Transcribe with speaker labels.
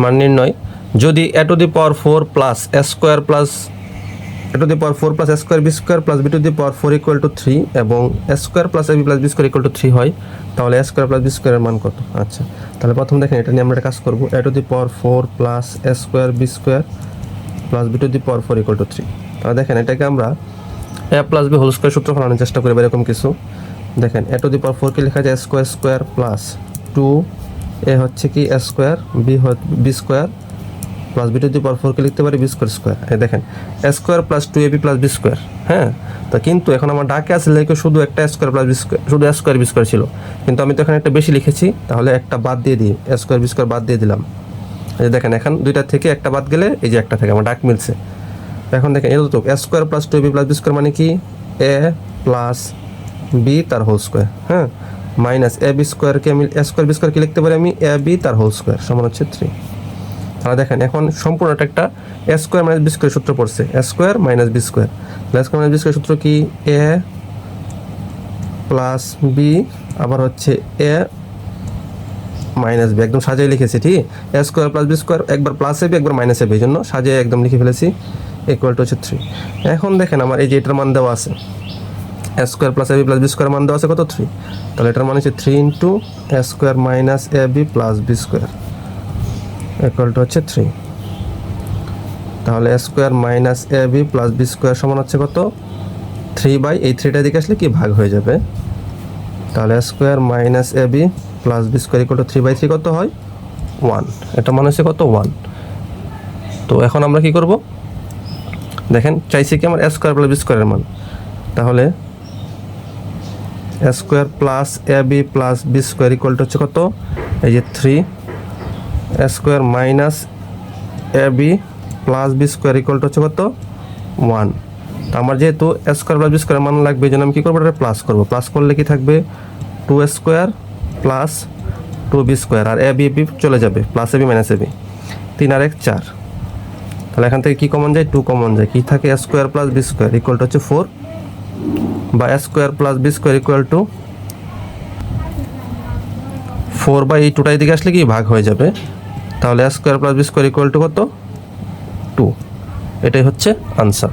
Speaker 1: মান নির্ণয়। যদি A to the power four plus A square plus A to the power four plus square B square plus B to the power four equal to three এবং A square plus A B plus B square equal to three হয়, তাহলে A square plus B স্কোয়ারের মান কত? আচ্ছা তাহলে প্রথম দেখেন এটা নিয়ে আমরা একটা কাজ করব। A to the power four plus A square B square plus B to the power four equal to three তাহলে দেখেন এটাকে আমরা A plus B whole square সূত্র ফলানোর চেষ্টা করি এরকম কিছু। দেখেন এ টু দি পাওয়ার ফোরকে লেখা যায় square square plus two A হচ্ছে কি A square, B B square plus B to the power ফোরকে লিখতে পারি বি স্কোয়ার স্কোয়ার এই দেখেন, A square plus two A B plus B square হ্যাঁ? তো কিন্তু এখন আমার ডাকে আসলে লিখে শুধু একটা স্কোয়ার প্লাস বি স্কোয়ার শুধু এ স্কোয়ার বি স্কোয়ার ছিল। কিন্তু আমি তো এখানে একটা বেশি লিখেছি, তাহলে একটা বাদ দিয়ে দিই এ স্কোয়ার বি স্কোয়ার বাদ দিয়ে দিলাম। এই দেখেন, এখন দুইটা থেকে একটা বাদ গেলে এই যে একটা থেকে, আমার ডাক মিলছে। এখন দেখেন এটা তো A square plus two B plus B square মানে কি? এ প্লাস বি তার হোল স্কোয়ার হ্যাঁ? মাইনাস এ বি স্কোয়ারকে আমি, এ স্কোয়ার বি স্কোয়ারকে লিখতে পারি আমি, এ বি তার হোল স্কোয়ার, সমান হচ্ছে থ্রি তাহলে দেখেন, এখন সম্পূর্ণটা একটা A square minus B square সূত্র পড়ছে। A square minus B square. A square minus B square সূত্র কি? এ প্লাস বি আবার হচ্ছে এ মাইনাস বি। একদম সাজিয়ে লিখেছি, ঠিক? A square plus B square একবার প্লাস এবি একবার মাইনাস এবি এই জন্য সাজিয়ে একদম লিখে ফেলেছি ইকুয়াল টু হচ্ছে থ্রি এখন দেখেন আমার এই যে এটার মান দেওয়া আছে A square plus AB plus B square মান দেওয়া আছে কত? থ্রি তাহলে এটার মান হচ্ছে three into A square minus A B plus B square equal to হচ্ছে থ্রি তাহলে A square minus A B plus B square সমান হচ্ছে কত? থ্রি বাই এই থ্রিটা দিকে আসলে কি ভাগ হয়ে যাবে? তাহলে square minus A B plus B square equal three by three কত হয়? ওয়ান এটা মানে হচ্ছে কত? ওয়ান তো এখন আমরা কি করব? দেখেন, চাইছি কি আমার স্কোয়ার প্লাস বি স্কোয়ারের মান। তাহলে square plus A B plus B square equal to হচ্ছে কত? এই যে three square minus A B plus B square equal to হচ্ছে কত? ওয়ান। আমার যেহেতু স্কোয়ার প্লাস বি স্কোয়ার মান লাগবে, এই জন্য আমি কী করব? এটা প্লাস করব। প্লাস করলে কি থাকবে? Two square plus two B square. R A B B চলে যাবে, plus A B minus A B. তিন আর এক চার। তাহলে এখান থেকে কী কমন যায়? টু কমন যায়। কী থাকে? Square plus B square equal হচ্ছে ফোর বা square plus B square equal to four by এই টুটাই দিকে আসলে কি ভাগ হয়ে যাবে? তাহলে square plus B square equal to কত? টু এটাই হচ্ছে আনসার